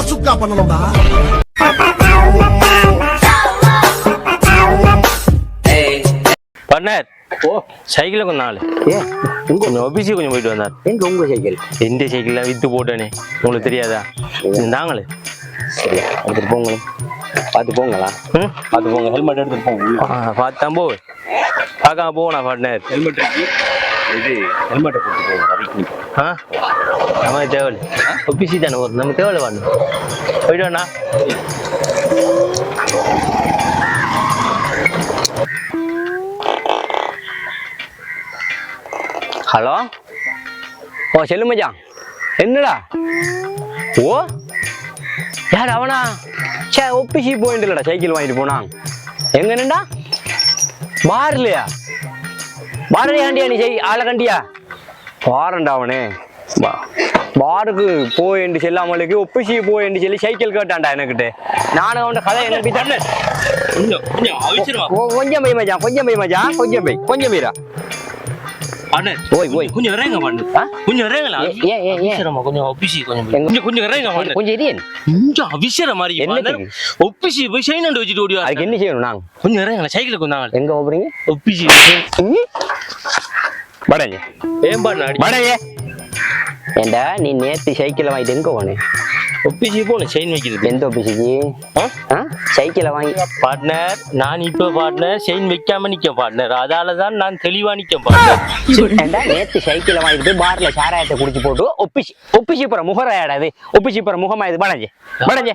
ஒழுங்கா பண்ணணும்டா. பண்ணார். ஓ சைக்கிள் கொஞ்சம் நாள் ஏ உங்க கொஞ்சம் ஆபீஸுக்கு கொஞ்சம் போயிட்டு வந்தார். எங்க உங்க சைக்கிள்? எந்த சைக்கிள்ல வித்து போட்டேனே உங்களுக்கு தெரியாதா? தாங்களே சரி எடுத்துட்டு போங்களேன் பார்த்து போங்களா? ம்? பார்த்து போங்க ஹெல்மெட் எடுத்துட்டு போங்க பார்த்தா போ பார்க்காம போனா பார்ட்னர் ஹெல்மெட் இருக்கு. இது ஹெல்மெட்டை போட்டு போங்க ஆ? நமக்கு தேவையில்லை ஆபீஸி தானே ஒரு நமக்கு தேவையில்லை வரணும் ஹலோ ஓ செல்லு மச்சான் என்னடா ஓ யார் அவனா சே ஒப்பிசி போயிட்டு இல்லடா சைக்கிள் வாங்கிட்டு போனான் எங்க நின்றா பார்லையா பாரடி ஆண்டியா நீ செய் ஆளை கண்டியா பாரண்டா அவனே பா பாருக்கு போயேண்டு செல்லாமலுக்கு ஒப்பிசி போயேண்டு சொல்லி சைக்கிள் கேட்டான்டா எனக்கிட்ட. நானும் அவன் கதை எனக்கு தண்ணேன் கொஞ்சம் பை மச்சான் கொஞ்சம் பை மச்சான் கொஞ்சம் பை கொஞ்சம் பைரா. கொஞ்சம் இறங்க பண்ணு? கொஞ்சம் இறங்கலாம் கொஞ்சம் ஆபீஸி கொஞ்சம் கொஞ்சம் இறங்க பண்ணு கொஞ்சம் இரியன் கொஞ்சம் அவசர மாதிரி என்னத்துக்கு? ஒப்பிசி போய் சைனாண்டு வச்சுட்டு ஓடி அதுக்கு என்ன செய்யணும் நாங்க? கொஞ்சம் இறங்கலாம் சைக்கிள் கொஞ்சம் எங்க போறீங்க? ஒப்பிசி. வடங்க ஏன் பண்ண வடங்க ஏண்டா நீ நேத்து சைக்கிளை வாங்கிட்டு எங்க போனே? ஒப்பிசி போன செயின் வைக்கிறது எந்த ஆ? சைக்கிளை வாங்கி பார்ட்னர் நான் இப்ப பார்ட்னர் செயின் வைக்காம நிக்க பார்ட்னர் அதால தான் நான் தெளிவா நிக்க பார்ட்னர் ஏண்டா நேத்து சைக்கிளை வாங்கிட்டு பார்ல சாராயத்தை குடிச்சு போட்டு ஒப்பிச்சு ஒப்பிச்சு போற முகராயாடா இது. ஒப்பிச்சு போற முகமா இது படஞ்சு. படஞ்சு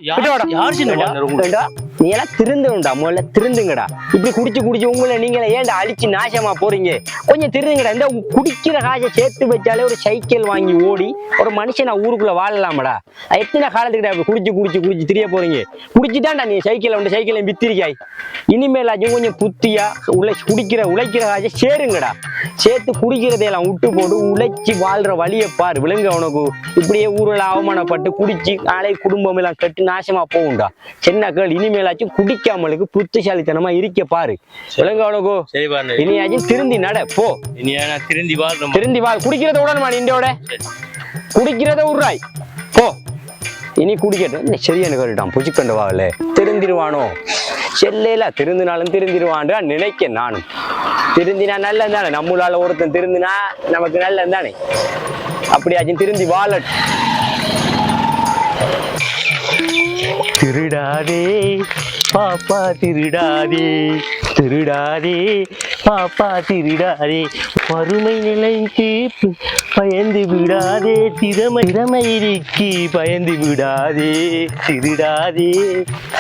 யார் சின்ன நீ எல்லாம் திருந்துடா முதல்ல திருந்துங்கடா. இப்படி குடிச்சு குடிச்சு உங்களை நீங்களே ஏன்டா அழிச்சு நாசமா போறீங்க? கொஞ்சம் திருந்துங்கடா. இந்த குடிக்கிற காசை சேர்த்து வச்சாலே ஒரு சைக்கிள் வாங்கி ஓடி ஒரு மனுஷனா ஊருக்குள்ள வாழலாமடா. எத்தனை காலத்துக்கிட்ட அப்படி குடிச்சு குடிச்சு குடிச்சு திரிய போறீங்க? குடிச்சுதான்டா நீ சைக்கிளை வந்து சைக்கிளை வித்திருக்காய். இனிமேலாச்சும் கொஞ்சம் புத்தியா உழை குடிக்கிற உழைக்கிற காசை சேருங்கடா. சேர்த்து குடிக்கிறதையெல்லாம் விட்டு போட்டு உழைச்சி வாழ்ற வழியை பாரு விழுங்க உனக்கு. இப்படியே ஊரில் அவமானப்பட்டு குடிச்சு நாளை குடும்பம் எல்லாம் கட்டு நாசமா போகும்டா. சின்ன கேள் இனிமேலாச்சும் குடிக்காமலுக்கு புத்திசாலித்தனமா இருக்க பாரு. பார்ட்னர் இனியாச்சும் திருந்தி நட போ. திருந்தி வாழ்றோம் திருந்தி வாழ் குடிக்கிறத விடணுமா நீ இந்தியோட குடிக்கிறத விட்றாய் போ. இனி குடிக்கட்டும் சரியான கேட்டுட்டான் புச்சுக்கண்டு வாகல திருந்திருவானோ? செல்லையில திருந்தினாலும் திருந்திருவான்டா நினைக்க நானும். திருந்தினா நல்லது தானே நம்மளால ஒருத்தன் திருந்தினா நமக்கு நல்லது தானே அப்படியாச்சும் திருந்தி வாழ திருடாதே பாப்பா திருடாதே திருடாதே பாப்பா திருடாதே. வறுமை நிலைக்கு பயந்து விடாதே திறமை திறமைக்கு பயந்து விடாதே திருடாதே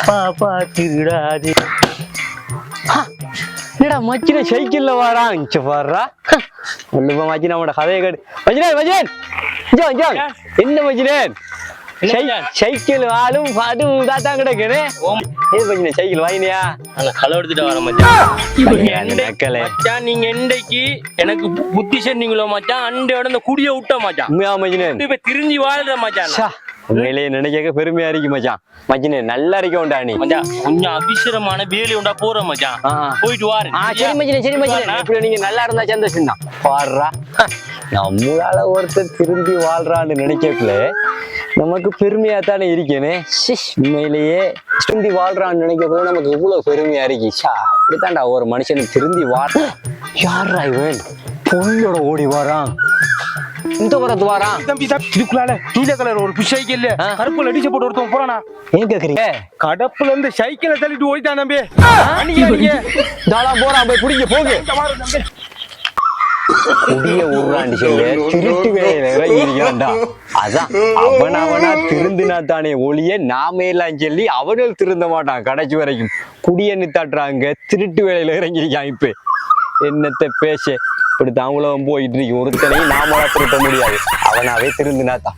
பாப்பா திருடாதே. என்னடா மச்சின சைக்கிள்ல வாரான் இங்க பாடுறா மச்சின அவனோட கதையை கேடு மச்சினேன் மச்சினேன் இஞ்சோ இஞ்சோ என்ன மச்சினேன் சைக்கிள் ஆளும் அது தான் கிடக்குது. ஏது மச்சினே சைக்கிள் வாங்கினியா? அந்த களை எடுத்துட்டு வர மச்சான். நீங்க எண்டைக்கு எனக்கு புத்தி சொன்னீங்களோ மச்சான்? அண்டையோட இந்த குடிய விட்ட மச்சான். உண்மையா மச்சினேன் இப்ப திருந்தி வாழ்ற மச்சான். ச்சா, உண்மையிலேயே நினைக்க பெருமையா இருக்கு மச்சான். மச்சினே நல்லா இருக்க உண்டா நீ? மச்சான் கொஞ்சம் அபிஷரமான வேலை உண்டா போற மச்சான். போயிட்டு வாரு. சரி மச்சினே சரி மச்சினே. எப்படி நீங்க நல்லா இருந்தா சந்தோஷம் தான். பாடுறா. நம்மளால ஒருத்தர் திரும்பி வாழ்றான்னு நினைக்கல நமக்கு பெருமையா தானே இருக்கேனே உண்மையிலேயே திருந்தி வாழ்றான்னு நினைக்கக்குள்ள நமக்கு இவ்வளவு பெருமையா இருக்கு. ஷா இப்படித்தான்டா ஒரு மனுஷனுக்கு திருந்தி வாழ் யாரா இவன்? பொண்ணோட ஓடி வரான். இந்த வரத்து வாரான். தம்பி தம்பி இதுக்குள்ளால நீல கலர் ஒரு புஷ் சைக்கிள். கருப்புல அடிச்ச போட்டு ஒருத்தன் போறானா? ஏன் கேக்குறீங்க? கடப்புல இருந்து சைக்கிளை தள்ளிட்டு ஓடிட்டான் தம்பி. தாளா போறான் போய் பிடிக்க போகு. இந்த மாதிரி தம்பி. புதிய ஊராண்டு சொல்ல திருட்டு வேலையில அதான் அவன் அவனா திருந்தினா தானே ஒளிய நாமே எல்லாம் சொல்லி அவனும் திருந்த மாட்டான் கடைசி வரைக்கும். குடியன்னு தாட்டுறாங்க திருட்டு வேலையில இறங்கியிருக்கான் இப்ப. என்னத்த பேச? இப்படித்தான் தாங்களும் போயிட்டு இருக்கு. ஒருத்தனையும் நாமளா திருத்த முடியாது. அவனாவே திருந்தினா தான்.